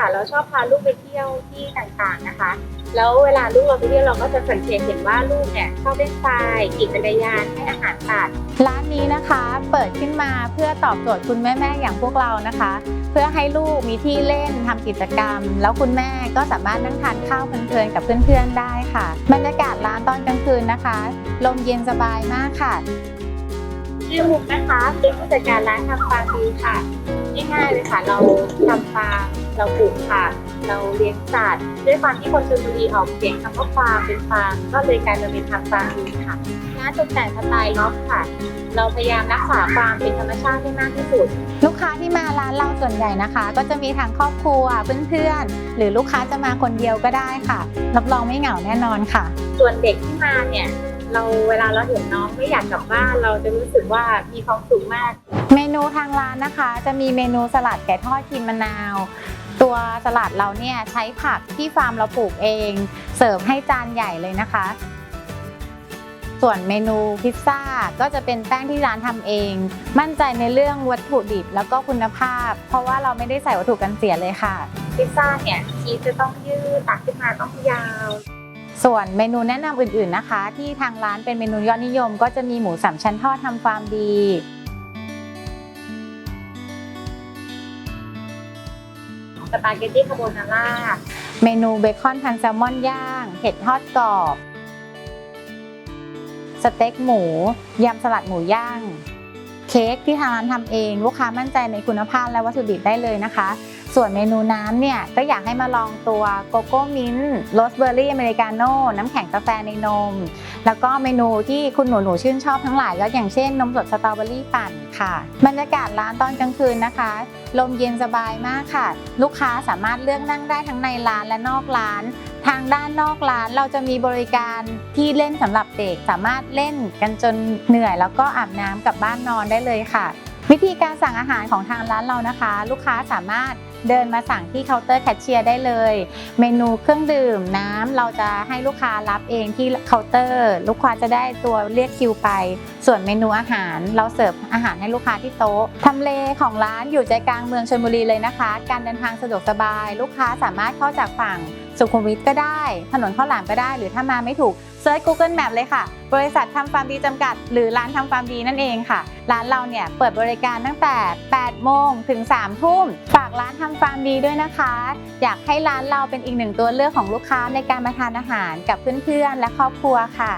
ค่ะเราชอบพาลูกไปเที่ยวที่ต่างๆนะคะ แล้วเวลาลูกเราไปเที่ยวเราก็จะสังเกตเห็นว่าลูกเนี่ยชอบเล่นทรายขี่จักรยานให้อาหารสัตว์ร้านนี้นะคะเปิดขึ้นมาเพื่อตอบโจทย์คุณแม่ๆอย่างพวกเรานะคะ เพื่อให้ลูกมีที่เล่นทำกิจกรรม แล้วคุณแม่ก็สามารถนั่งทานข้าวเพลินๆกับเพื่อนๆได้ค่ะ บรรยากาศร้านตอนกลางคืนนะคะ ลมเย็นสบายมากค่ะชื่อมุกนะคะเป็นผู้จัดการร้านทำฟาร์มดีค่ะง่ายๆเลยค่ะเราทำฟาร์ม เราปลูกผักเราเลี้ยงสัตว์ด้วยความที่คนชลบุรีออกเสียงคำว่าฟาร์มเป็นฟาร์มก็เลยกลายมาเป็นทำฟาร์มดีค่ะร้านตกแต่งสไตล์ล็อกค่ะ เราพยายามรักษาความเป็นธรรมชาติให้มากที่สุด ลูกค้าที่มาร้านเราส่วนใหญ่นะคะ ก็จะมีทั้งครอบครัวเพื่อนๆหรือลูกค้าจะมาคนเดียวก็ได้ค่ะ รับรองไม่เหงาแน่นอนค่ะ ส่วนเด็กที่มาเนี่ยเราเวลาเราเห็นน้องไม่อยากกลับบ้านเราจะรู้สึกว่ามีความสุขมาก เมนูทางร้านนะคะ จะมีเมนูสลัดไก่ทอดครีมมะนาว ตัวสลัดเราเนี่ยใช้ผักที่ฟาร์มเราปลูกเอง เสิร์ฟให้จานใหญ่เลยนะคะ ส่วนเมนูพิซซ่าก็จะเป็นแป้งที่ร้านทำเอง มั่นใจในเรื่องวัตถุดิบแล้วก็คุณภาพ เพราะว่าเราไม่ได้ใส่วัตถุกันเสียเลยค่ะพิซซ่าเนี่ยชีสจะต้องยืดตักขึ้นมาต้องยาว ส่วนเมนูแนะนำอื่นๆนะคะ ที่ทางร้านเป็นเมนูยอดนิยม ก็จะมีหมูสามชั้นทอดทำฟาร์มดี สปาเกตตี้คาโบนาร่า เมนูเบคอนพันแซลมอนย่าง เห็ดทอดกรอบ สเต็กหมู ยำสลัดหมูย่าง เค้กที่ทางร้านทำเอง ลูกค้ามั่นใจในคุณภาพและวัตถุดิบได้เลยนะคะ ส่วนเมนูน้ำเนี่ยก็อยากให้มาลองตัวโกโก้มิ้นท์โรสเบอร์รี่อเมริกาโน่น้ำแข็งกาแฟในนม แล้วก็เมนูที่คุณหนูหนูชื่นชอบทั้งหลายก็อย่างเช่นนมสดสตรอเบอรี่ปั่นค่ะบรรยากาศร้านตอนกลางคืนนะคะ ลมเย็นสบายมากค่ะ ลูกค้าสามารถเลือกนั่งได้ทั้งในร้านและนอกร้าน ทางด้านนอกร้านเราจะมีบริการที่เล่นสำหรับเด็กสามารถเล่นกันจนเหนื่อย แล้วก็อาบน้ำกลับบ้านนอนได้เลยค่ะ วิธีการสั่งอาหารของทางร้านเรานะคะ ลูกค้าสามารถ เดินมาสั่งที่เคาน์เตอร์แคชเชียร์ได้เลย เมนูเครื่องดื่มน้ำเราจะให้ลูกค้ารับเองที่เคาน์เตอร์ ลูกค้าจะได้ตัวเรียกคิวไป ส่วนเมนูอาหารเราเสิร์ฟอาหารให้ลูกค้าที่โต๊ะทำเลของร้านอยู่ใจกลางเมืองชลบุรีเลยนะคะ การเดินทางสะดวกสบาย ลูกค้าสามารถเข้าจากฝั่งสุขุมวิทก็ได้ ถนนข้าวหลามก็ได้ หรือถ้ามาไม่ถูก เซิร์ช Google Map เลยค่ะ บริษัททำฟาร์มดีจำกัด หรือร้านทำฟาร์มดีนั่นเองค่ะ ร้านเราเนี่ยเปิดบริการตั้งแต่ 8 โมงถึง 3 ทุ่ม ฝากร้านทำฟาร์มดีด้วยนะคะ อยากให้ร้านเราเป็นอีกหนึ่งตัวเลือกของลูกค้าในการมาทานอาหารกับเพื่อนๆ และครอบครัวค่ะ